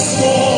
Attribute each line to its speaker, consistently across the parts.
Speaker 1: 说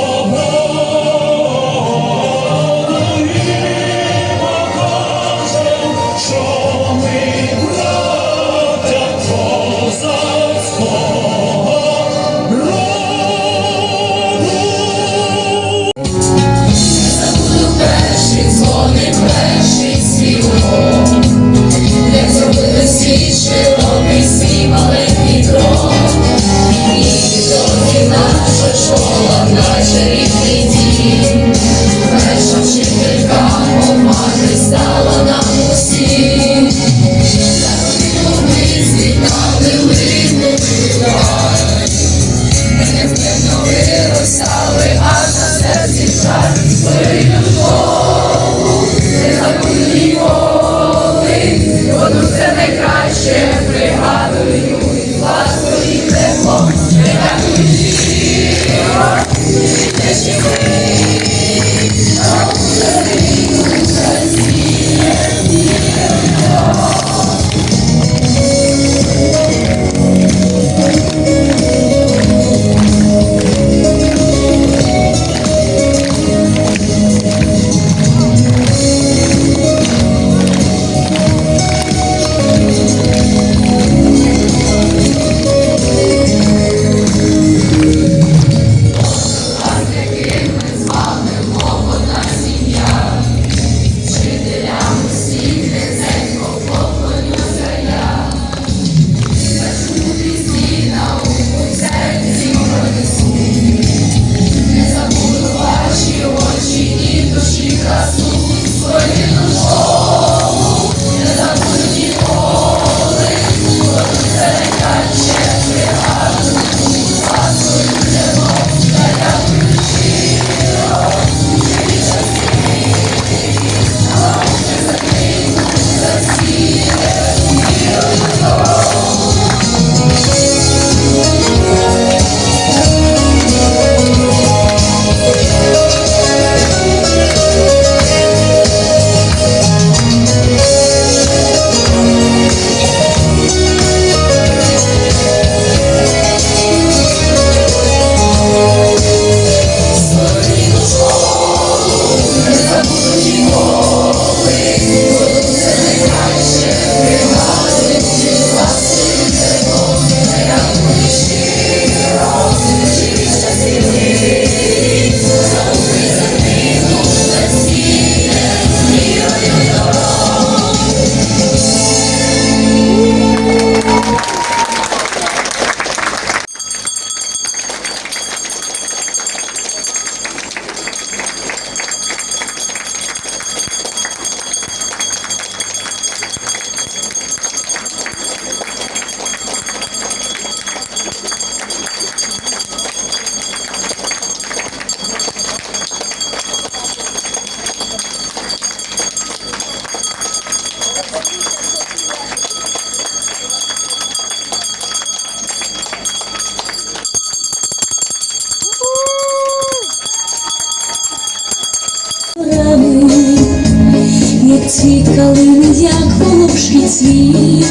Speaker 2: як цвіт калини, як волошки цвіт,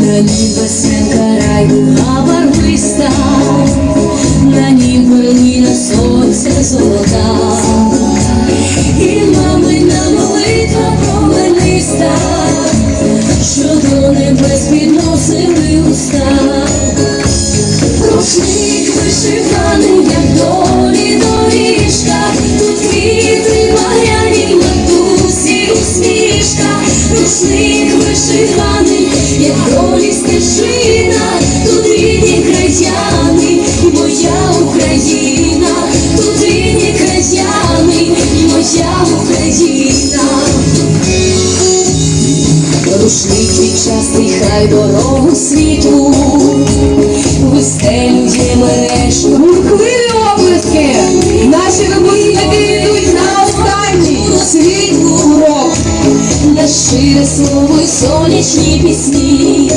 Speaker 2: на нім веселка райдуга барвиста, на нім проміна сонця золота, долі тут рідні краяни, моя Україна, тут рідні краяни, і моя Україна. Рушник вічастий, хай дорогу світу, вистелює мережу.
Speaker 3: Бурхливі облиски! Наші випускники йдуть на останній свій урок.
Speaker 2: на щире слово й сонячні пісні.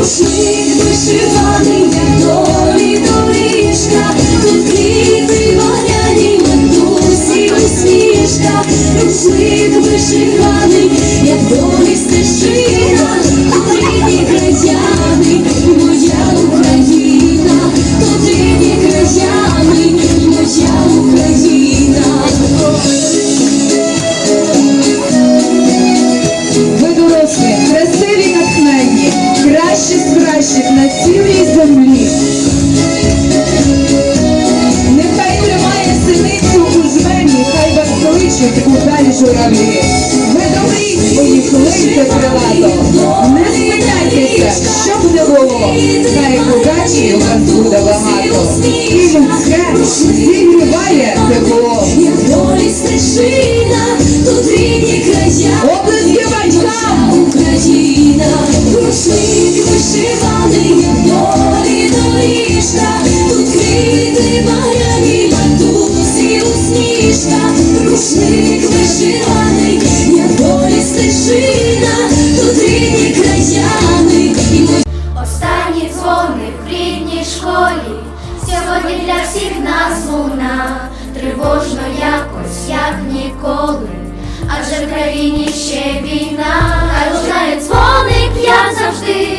Speaker 2: Рушник вишиваний, як долі доріжка, тут квіти багряні, матусі усмішка. Рушник вишиваний, як долі стежина, тут рідні краяни, моя Україна, тут рідні краяни, моя Україна.
Speaker 3: Ви дорослі, на цілій землі. Нехай тримає синицю у жмені, хай вас кличуть у далі журавлі. Ви добрі свої кличте крилато, не спиняйтеся, щоб не було, хай удачі у вас буде багато. І людське
Speaker 4: Останній в рідній школі, сьогодні для всіх нас луна, тривожно якось, як ніколи, адже в країні ще війна, хай лунає дзвоник, як завжди,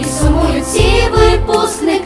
Speaker 4: і сумують всі випускники,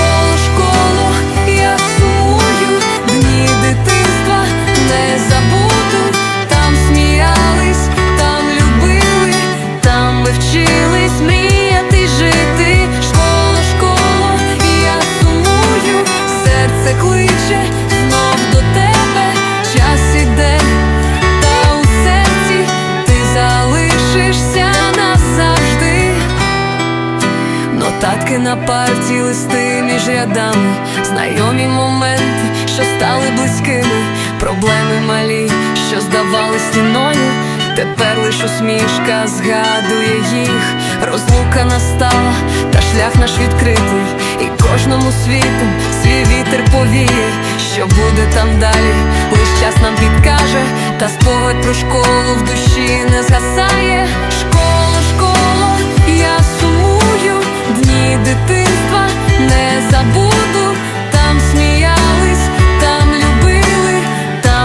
Speaker 2: знайомі моменти, що стали близькими, проблеми малі, що здавали стіною, тепер лиш усмішка згадує їх, розлука настала, та шлях наш відкритий, і кожному світу свій вітер повіє, що буде там далі, лиш час нам підкаже, та спогад про школу в душі не згасає. Школа, школа, я сумую, дні дитинства не забуду.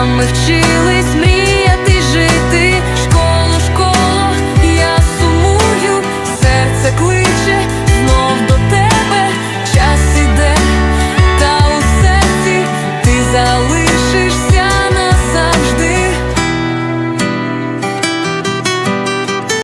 Speaker 2: ми вчились мріяти